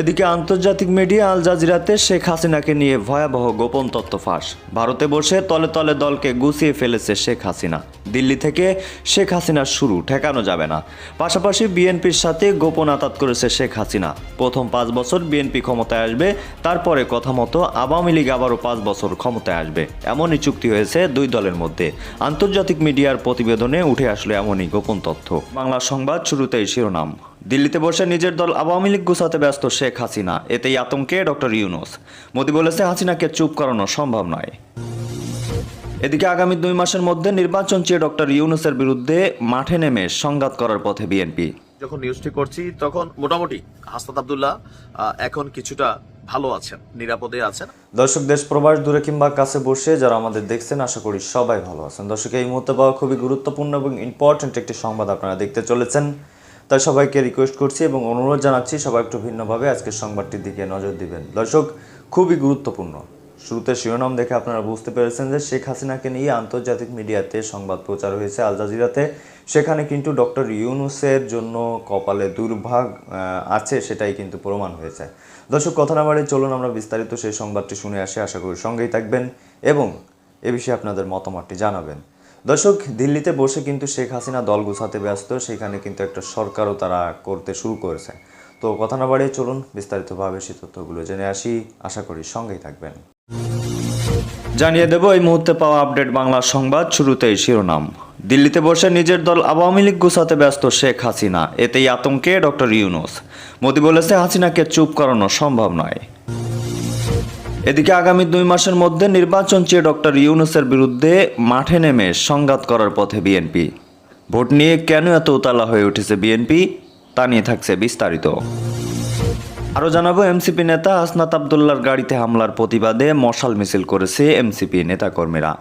এদিকে আন্তর্জাতিক মিডিয়া আল জাজিরাতে শেখ হাসিনাকে নিয়ে ভয়াবহ গোপন তথ্য ফাঁস। ভারতে বসে তলে তলে দলকে গুছিয়ে ফেলেছে শেখ হাসিনা। দিল্লি থেকে শেখ হাসিনার শুরু, ঠেকানো যাবে না। পাশাপাশি বিএনপির সাথে গোপন আতাত করেছে শেখ হাসিনা। প্রথম পাঁচ বছর বিএনপি ক্ষমতায় আসবে, তারপরে কথা মতো আওয়ামী লীগ আবারও পাঁচ বছর ক্ষমতায় আসবে। এমনই চুক্তি হয়েছে দুই দলের মধ্যে। আন্তর্জাতিক মিডিয়ার প্রতিবেদনে উঠে আসলো এমনই গোপন তথ্য। বাংলা সংবাদ শুরুতেই শিরোনাম। দিল্লিতে বসে নিজের দল আওয়ামী লীগ গুছাতে ব্যস্ত শেখ হাসিনা। এতেই আতঙ্কে ডক্টর ইউনুস। মোদি বলেছে হাসিনাকে চুপ করানো সম্ভব নয়। এদিকে আগামী দুই মাসের মধ্যে নির্বাচন চেয়ে ডক্টর ইউনুসের বিরুদ্ধে মাঠে নেমে সংঘাত করার পথে বিএনপি। যখন নিউজটি করছি তখন মোটামুটি হাসনাত আবদুল্লাহ এখন কিছুটা ভালো আছেন নিরাপদে আছেন। দর্শক দেশ প্রবাস দূরে কিংবা কাছে বসে যারা আমাদের দেখছেন আশা করি সবাই ভালো আছেন। দর্শক এই মুহূর্তে পাওয়া খুবই গুরুত্বপূর্ণ এবং ইম্পর্ট্যান্ট একটি সংবাদ আপনারা দেখতে চলেছেন। তাই সবাইকে রিকোয়েস্ট করছি এবং অনুরোধ জানাচ্ছি সবাই একটু ভিন্নভাবে আজকের সংবাদটির দিকে নজর দিবেন। দর্শক, খুবই গুরুত্বপূর্ণ। শুরুতে শিরোনাম দেখে আপনারা বুঝতে পেরেছেন যে শেখ হাসিনাকে নিয়ে আন্তর্জাতিক মিডিয়াতে সংবাদ প্রচার হয়েছে আল জাজিরাতে। সেখানে কিন্তু ডক্টর ইউনুসের জন্য কপালে দুর্ভাগ আছে সেটাই কিন্তু প্রমাণ হয়েছে। দর্শক, কথা না বাড়িয়ে চলুন আমরা বিস্তারিত সেই সংবাদটি শুনে আসি। আশা করি সঙ্গেই থাকবেন এবং এ বিষয়ে আপনাদের মতামতটি জানাবেন। দর্শক, দিল্লিতে বসে কিন্তু শেখ হাসিনা দল গুছাতে ব্যস্ত, সেখানে কিন্তু একটা সরকারও তারা করতে শুরু করেছে। তো কথা না বাড়িয়ে চলুন, বিস্তারিতভাবে সেই তথ্যগুলো জেনে আসি। আশা করি সঙ্গেই থাকবেন। জানিয়ে দেব, এই মুহূর্তে পাওয়া আপডেট বাংলা সংবাদ, শুরুতেই শিরোনাম। দিল্লিতে বসে নিজের দল আওয়ামী লীগ গুছাতে ব্যস্ত শেখ হাসিনা, এতেই আতঙ্কে ডক্টর ইউনুস। মোদি বলেছে, হাসিনাকে চুপ করানো সম্ভব নয়। এদিকে আগামী দুই মাসের মধ্যে নির্বাচন চেয়ে ডক্টর ইউনুসের বিরুদ্ধে মাঠে নেমে সংঘাত করার পথে বিএনপি। ভোট নিয়ে কেন এত উতালা হয়ে উঠেছে বিএনপি, তা নিয়ে থাকছে বিস্তারিত। আরও জানাব, এমসিপি নেতা হাসনাত আবদুল্লার গাড়িতে হামলার প্রতিবাদে মশাল মিছিল করেছে এমসিপি নেতাকর্মীরা।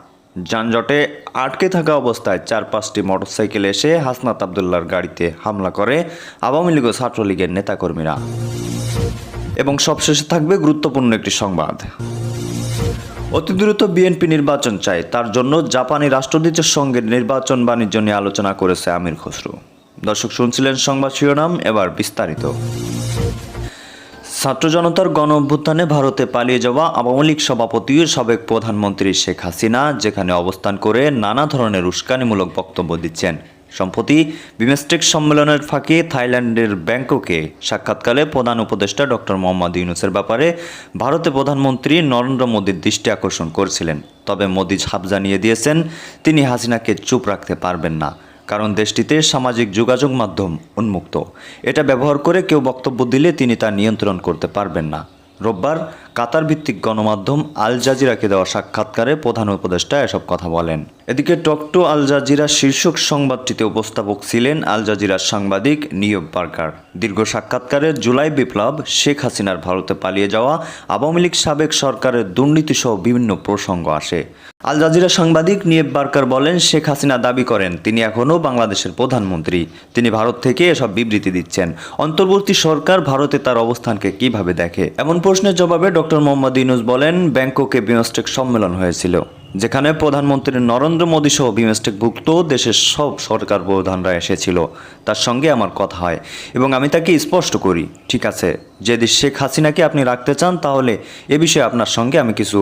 যানজটে আটকে থাকা অবস্থায় চার পাঁচটি মোটরসাইকেল এসে হাসনাত আবদুল্লার গাড়িতে হামলা করে আওয়ামী লীগ ও ছাত্রলীগের নেতাকর্মীরা। এবং সবশেষে থাকবে গুরুত্বপূর্ণ একটি সংবাদ। অতি দ্রুত বিএনপি নির্বাচন চাই, তার জন্য জাপানি রাষ্ট্রদূতের সঙ্গে নির্বাচন বাণিজ্য নিয়ে আলোচনা করেছে আমির খসরু। দর্শক, শুনছিলেন সংবাদ শিরোনাম, এবার বিস্তারিত। ছাত্র জনতার গণ অভ্যুত্থানে ভারতে পালিয়ে যাওয়া আওয়ামী লীগ সভাপতি সাবেক প্রধানমন্ত্রী শেখ হাসিনা, যেখানে অবস্থান করে নানা ধরনের উস্কানিমূলক বক্তব্য দিচ্ছেন। সম্প্রতি বিমেস্টেক সম্মেলনের ফাঁকে থাইল্যান্ডের ব্যাংককে সাক্ষাৎকালে প্রধান উপদেষ্টা ডক্টর মোহাম্মদ ইউনুসের ব্যাপারে ভারতে প্রধানমন্ত্রী নরেন্দ্র মোদীর দৃষ্টি আকর্ষণ করেছিলেন। তবে মোদী ছাপ জানিয়ে দিয়েছেন, তিনি হাসিনাকে চুপ রাখতে পারবেন না, কারণ দেশটিতে সামাজিক যোগাযোগ মাধ্যম উন্মুক্ত। এটা ব্যবহার করে কেউ বক্তব্য দিলে তিনি তা নিয়ন্ত্রণ করতে পারবেন না। রোববার কাতার ভিত্তিক গণমাধ্যম আল জাজিরাকে দেওয়া সাক্ষাৎকারে প্রধান উপদেষ্টা এসব কথা বলেন। এদিকে টকটো আল জাজিরা শীর্ষক সংবাদটিতে উপস্থাপক ছিলেন আল জাজিরার সাংবাদিক নিয়োগ পার্কার। দীর্ঘ সাক্ষাৎকারে জুলাই বিপ্লব শেখ হাসিনার ভারতে পালিয়ে যাওয়া, আওয়ামী লীগ সাবেক সরকারের দুর্নীতি সহ বিভিন্ন প্রসঙ্গ আসে। আল জাজিরা সাংবাদিক নিয়েব বার্কার বলেন, শেখ হাসিনা দাবি করেন, তিনি এখনও বাংলাদেশের প্রধানমন্ত্রী। তিনি ভারত থেকে এসব বিবৃতি দিচ্ছেন। অন্তর্বর্তী সরকার ভারতে তার অবস্থানকে কীভাবে দেখে? এমন প্রশ্নের জবাবে ডক্টর মোহাম্মদ ইউনুস বলেন, ব্যাংককে বিমস্টেক সম্মেলন হয়েছিল, যেখানে প্রধানমন্ত্রী নরেন্দ্র মোদী সহ বিমস্টেকভুক্ত দেশের সব সরকার প্রধানরা এসেছিল। তার সঙ্গে আমার কথা হয় এবং আমি তাকে স্পষ্ট করি, ঠিক আছে? যদি শেখ হাসিনাকে আপনি রাখতে চান, তাহলে এ বিষয়ে আপনার সঙ্গে আমি কিছু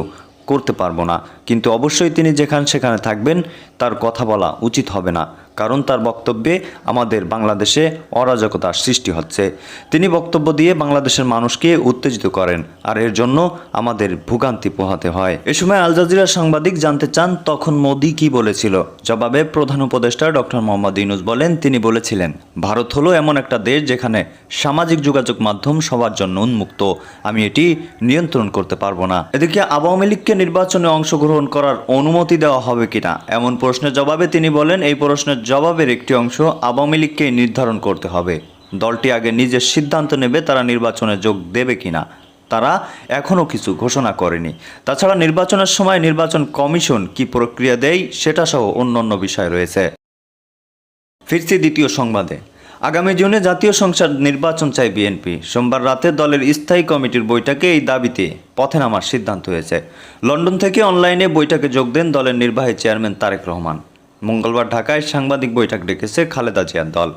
করতে পারব না। কিন্তু অবশ্যই তিনি যেখানে সেখানে থাকবেন, তার কথা বলা উচিত হবে না। কারণ তার বক্তব্যে আমাদের বাংলাদেশে অরাজকতার সৃষ্টি হচ্ছে। তিনি বক্তব্য দিয়ে বাংলাদেশের মানুষকে উত্তেজিত করেন আর এর জন্য আমাদের ভোগান্তি পোহাতে হয়। এ সময় আল জাজিরার সাংবাদিক জানতে চান, তখন মোদি কি বলেছিল? জবাবে প্রধান উপদেষ্টা ডক্টর মোহাম্মদ ইউনুস বলেন, তিনি বলেছিলেন, ভারত হলো এমন একটা দেশ যেখানে সামাজিক যোগাযোগ মাধ্যম সবার জন্য উন্মুক্ত। আমি এটি নিয়ন্ত্রণ করতে পারব না। এদিকে আওয়ামী লীগকে নির্বাচনে অংশগ্রহণ করার অনুমতি দেওয়া হবে কিনা? এমন প্রশ্নের জবাবে তিনি বলেন, এই প্রশ্নের জবাবের একটি অংশ আওয়ামী লীগকে নির্ধারণ করতে হবে। দলটি আগে নিজের সিদ্ধান্ত নেবে তারা নির্বাচনে যোগ দেবে কিনা। তারা এখনও কিছু ঘোষণা করেনি। তাছাড়া নির্বাচনের সময় নির্বাচন কমিশন কি প্রক্রিয়া দেয় সেটা সহ অন্যান্য বিষয় রয়েছে। ফিরছি দ্বিতীয় সংবাদে। আগামী জুনে জাতীয় সংসদ নির্বাচন চায় বিএনপি। সোমবার রাতে দলের স্থায়ী কমিটির বৈঠকে এই দাবিতে পথে নামার সিদ্ধান্ত হয়েছে। লন্ডন থেকে অনলাইনে বৈঠকে যোগ দেন দলের নির্বাহী চেয়ারম্যান তারেক রহমান। মঙ্গলবার ঢাকায় সাংবাদিক বৈঠক ডেকেছে খালেদা জিয়ার দল।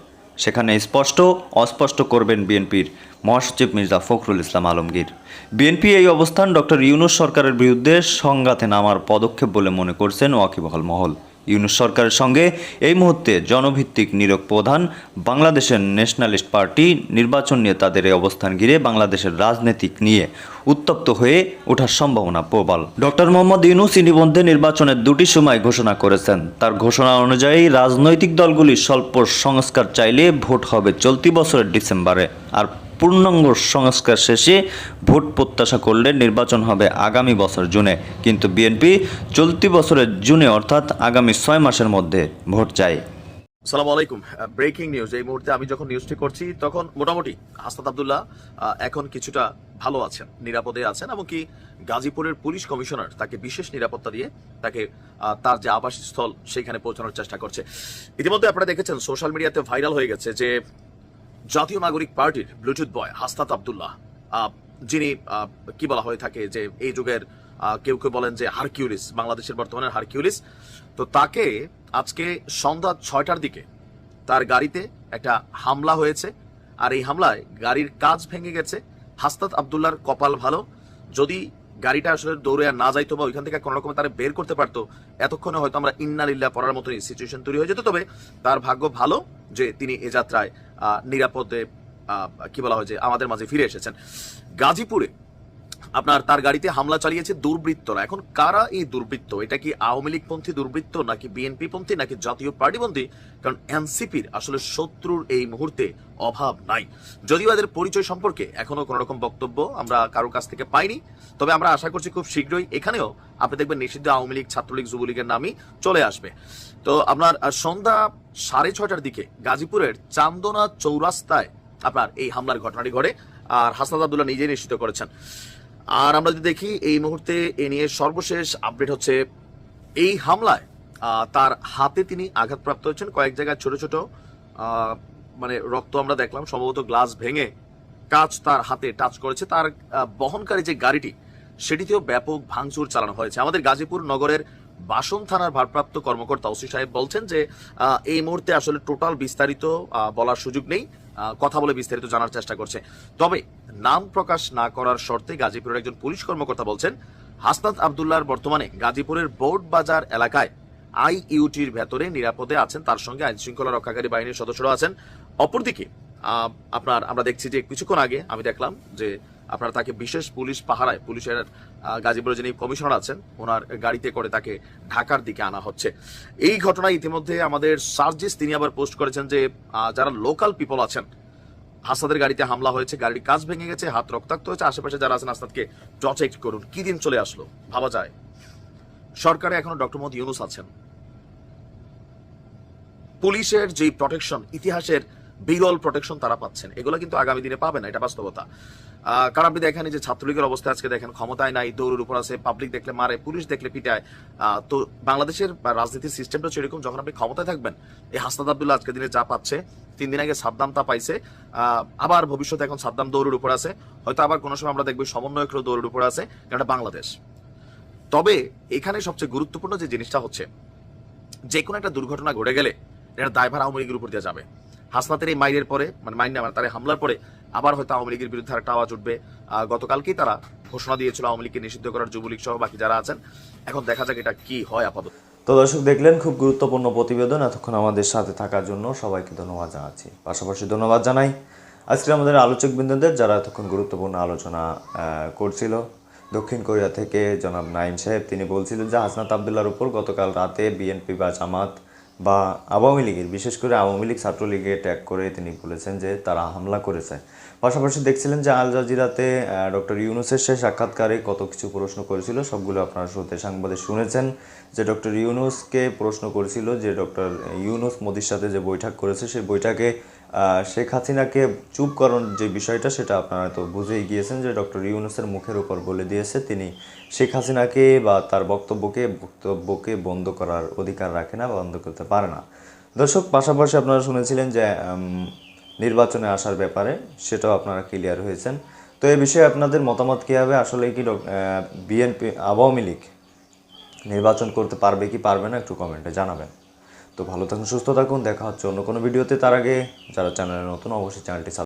সেখানে স্পষ্ট, অস্পষ্ট করবেন বিএনপির মহাসচিব মির্জা ফখরুল ইসলাম আলমগীর। বিএনপি এই অবস্থান ডক্টর ইউনুস সরকারের বিরুদ্ধে সংঘাতে নামার পদক্ষেপ বলে মনে করছেন ওয়াকিবহল মহল। ইউনুস সরকারের সঙ্গে এই মুহূর্তে জনভিত্তিক নিরোগ প্রধান বাংলাদেশের ন্যাশনালিস্ট পার্টি নির্বাচন নিয়ে তাদের এই অবস্থান ঘিরে বাংলাদেশের রাজনীতিক নিয়ে উত্তপ্ত হয়ে ওঠার সম্ভাবনা প্রবল। ডক্টর মোহাম্মদ ইউনুস ইতিমধ্যে নির্বাচনের দুটি সময় ঘোষণা করেছেন। তার ঘোষণা অনুযায়ী রাজনৈতিক দলগুলি স্বল্প সংস্কার চাইলে ভোট হবে চলতি বছরের ডিসেম্বরে। আর পূর্ণাঙ্গ সংস্কার শেষে ভোট প্রত্যাশা করলে নির্বাচন হবে আগামী বছর জুনে। কিন্তু বিএনপি চলতি বছরের জুনে অর্থাৎ আগামী ছয় মাসের মধ্যে ভোট চায়। সালাম আলাইকুম। ব্রেকিং নিউজ এই মুহূর্তে আমি যখন নিউজটি করছি, তখন মোটামুটি আস্তাদ আবদুল্লাহ এখন কিছুটা ভালো আছেন, নিরাপদে আছেন এমনকি গাজীপুরের পুলিশ কমিশনার তাকে বিশেষ নিরাপত্তা দিয়ে তাকে তার যে আবাসস্থল সেখানে পৌঁছানোর চেষ্টা করছে। ইতিমধ্যে আপনারা দেখেছেন সোশ্যাল মিডিয়াতে ভাইরাল হয়ে গেছে যে জাতীয় নাগরিক পার্টির ব্লুটুথ বয় হাস্তাত আবদুল্লাহ যিনি কি বলা হয়ে থাকে যে এই যুগের কেউ কেউ বলেন যে হারকিউলিস, বাংলাদেশের বর্তমানের হারকিউলিস। তো তাকে আজকে সন্ধ্যা ছয়টার দিকে তার গাড়িতে একটা হামলা হয়েছে, আর এই হামলায় গাড়ির কাজ ভেঙে গেছে। হাস্তাত আবদুল্লাহর কপাল ভালো। যদি গাড়িটা আসলে দৌড়ে আর না যাইতো বা ওইখান থেকে কোনো রকমে তারা বের করতে পারতো, এতক্ষণে হয়তো আমরা ইন্নালিল্লাহ পড়ার মতো সিচুয়েশন তৈরি হয়ে যেত। তবে তার ভাগ্য ভালো যে তিনি এ যাত্রায় নিরাপদে কি বলা হয় যে আমাদের মাঝে ফিরে এসেছেন। গাজীপুরে আপনার তার গাড়িতে হামলা চালিয়েছে দুর্বৃত্তরা। এখন কারা এই দুর্বৃত্ত? এটা কি আওয়ামী লীগ পন্থী দুর্বৃত্ত, নাকি বিএনপি পন্থী নাকি জাতীয় পার্টিপন্থী? কারণ এনসিপির আসলে শত্রুর এই মুহূর্তে অভাব নাই। যদিও এদের পরিচয় সম্পর্কে এখনও কোনো রকম বক্তব্য আমরা কারও কাছ থেকে পাইনি, তবে আমরা আশা করছি খুব শীঘ্রই এখানেও আপনি দেখবেন নিষিদ্ধ আওয়ামী লীগ, ছাত্রলীগ, যুবলীগের নামই চলে আসবে। তো আপনার সন্ধ্যা সাড়ে ছটার দিকে গাজীপুরের চান্দনা চৌরাস্তায় আপনার এই হামলার ঘটনাটি ঘটে, আর হাসনাত আবদুল্লাহ নিজেই নিশ্চিত করেছেন। আর আমরা যদি দেখি, এই মুহূর্তে এ নিয়ে সর্বশেষ আপডেট হচ্ছে, এই হামলায় তার হাতে তিনি আঘাতপ্রাপ্ত হয়েছেন। কয়েক জায়গায় ছোট ছোট মানে রক্ত আমরা দেখলাম, সম্ভবত গ্লাস ভেঙে কাজ তার হাতে টাচ করেছে। তার বহনকারী যে গাড়িটি, সেটিতেও ব্যাপক ভাঙচুর চালানো হয়েছে। আমাদের গাজীপুর নগরের বাসন থানার ভারপ্রাপ্ত কর্মকর্তা ওসি সাহেব বলছেন যে এই মুহূর্তে আসলে টোটাল বিস্তারিত বলার সুযোগ নেই। কথা বলে বিস্তারিত জানার চেষ্টা করছে। তবে নাম প্রকাশ না করার শর্তে গাজীপুরের একজন পুলিশ কর্মকর্তা বলছেন, হাসনাত আবদুল্লাহর বর্তমানে গাজীপুরের বোর্ড বাজার এলাকায় আই ইউটির ভেতরে নিরাপদে আছেন। তার সঙ্গে আইন শৃঙ্খলা রক্ষাকারী বাহিনীর সদস্যরা আছেন। অপরদিকে আপনার, আমরা দেখছি যে কিছুক্ষণ আগে আমি দেখলাম যে আপনার তাকে বিশেষ পুলিশ পাহারায় পুলিশের গাজীপুরের যিনি কমিশনার আছেন, ওনার গাড়িতে করে তাকে ঢাকার দিকে আনা হচ্ছে। এই ঘটনায় ইতিমধ্যে আমাদের সার্জিস, তিনি আবার পোস্ট করেছেন যে যারা লোকাল পিপল আছেন হাসনাদের গাড়িতে হামলা হয়েছে, গাড়ির কাজ ভেঙে গেছে, হাত রক্তাক্ত হয়েছে, আশেপাশে যারা আছেন হাসনাদকে প্রটেক্ট করুন। কি দিন চলে আসলো? ভাবা যায়। সরকারে এখনও ডক্টর মোহাম্মদ ইউনুস আছেন। পুলিশের যে প্রটেকশন ইতিহাসের বিরল প্রোটেকশন তারা পাচ্ছেন। এগুলো কিন্তু আগামী দিনে পাবে না, এটা বাস্তবতা। কারণ আপনি দেখেন যে ছাত্রলীগের অবস্থা আজকে দেখেন, ক্ষমতায় নাই, দৌড়ের উপর আছে পাবলিক দেখলে মারে, পুলিশ দেখলে পিটায়। তো বাংলাদেশের রাজনীতির সিস্টেমটা সেরকম যখন আপনি ক্ষমতায় থাকবেন, এই হাসনাদ আবদুল্লাহ আজকে দিনে যা পাচ্ছে, তিন দিন আগে সাদ্দাম তা পাইছে। আবার ভবিষ্যতে এখন সাদ্দাম দৌড়ের উপর আছে। হয়তো আবার কোনো সময় আমরা দেখব সমন্বয়করা দৌড়ের উপর আছে এটা বাংলাদেশ। তবে এখানে সবচেয়ে গুরুত্বপূর্ণ যে জিনিসটা হচ্ছে যে কোনো একটা দুর্ঘটনা ঘটে গেলে, এটা দায়ভার আওয়ামী লীগের উপর দিয়ে যাবে। হাসনাতের এই মাইনের পরে মানে মাইন না মানে তার হামলার পরে আবার হয়তো আওয়ামী লীগের বিরুদ্ধে একটা আওয়াজ উঠবে। গতকালকেই তারা ঘোষণা দিয়েছিল আওয়ামী লীগকে নিষিদ্ধ করার যুবলীগ সহ বাকি যারা আছেন। এখন দেখা যাক এটা কি হয় আপাতত। তো দর্শক দেখলেন, খুব গুরুত্বপূর্ণ প্রতিবেদন এতক্ষণ আমাদের সাথে থাকার জন্য সবাইকে ধন্যবাদ জানাচ্ছি। পাশাপাশি ধন্যবাদ জানাই আজকে আমাদের আলোচক বিন্দুদের যারা এতক্ষণ গুরুত্বপূর্ণ আলোচনা করছিল। দক্ষিণ কোরিয়া থেকে জনাব নাইম সাহেব, তিনি বলছিলেন যে হাসনাত আবদুল্লার উপর গতকাল রাতে বিএনপি বা জামাত বা আওয়ামী লীগের, বিশেষ করে আওয়ামী লীগ ছাত্রলীগে ট্যাগ করে তিনি বলেছেন যে তারা হামলা করেছে। পাশাপাশি দেখছিলেন যে আল জাজিরাতে ডক্টর ইউনুসের সে সাক্ষাৎকারে কত কিছু প্রশ্ন করেছিল, সবগুলো আপনারা শ্রোতে সাংবাদিক শুনেছেন যে ডক্টর ইউনুসকে প্রশ্ন করেছিল যে ডক্টর ইউনুস মোদির সাথে যে বৈঠক করেছে, সেই বৈঠকে শেখ হাসিনাকে চুপ করার যে বিষয়টা, সেটা আপনারা তো বুঝেই গিয়েছেন যে ডক্টর ইউনুসের মুখের উপর বলে দিয়েছে তিনি। শেখ হাসিনাকে বা তার বক্তব্যকে বক্তব্যকে বন্ধ করার অধিকার রাখে না বন্ধ করতে পারে না। দর্শক, পাশাপাশি আপনারা শুনেছিলেন যে নির্বাচনে আসার ব্যাপারে সেটাও আপনারা ক্লিয়ার হয়েছেন। তো এই বিষয়ে আপনাদের মতামত কী হবে? আসলে কি বিএনপি, আওয়ামী লীগ নির্বাচন করতে পারবে কি পারবে না একটু কমেন্টে জানাবেন। তো ভালো থাকুন, সুস্থ থাকুন, দেখা হচ্ছে অন্য কোনো ভিডিওতে। তার আগে যারা চ্যানেলে নতুন, অবশ্যই চ্যানেলটি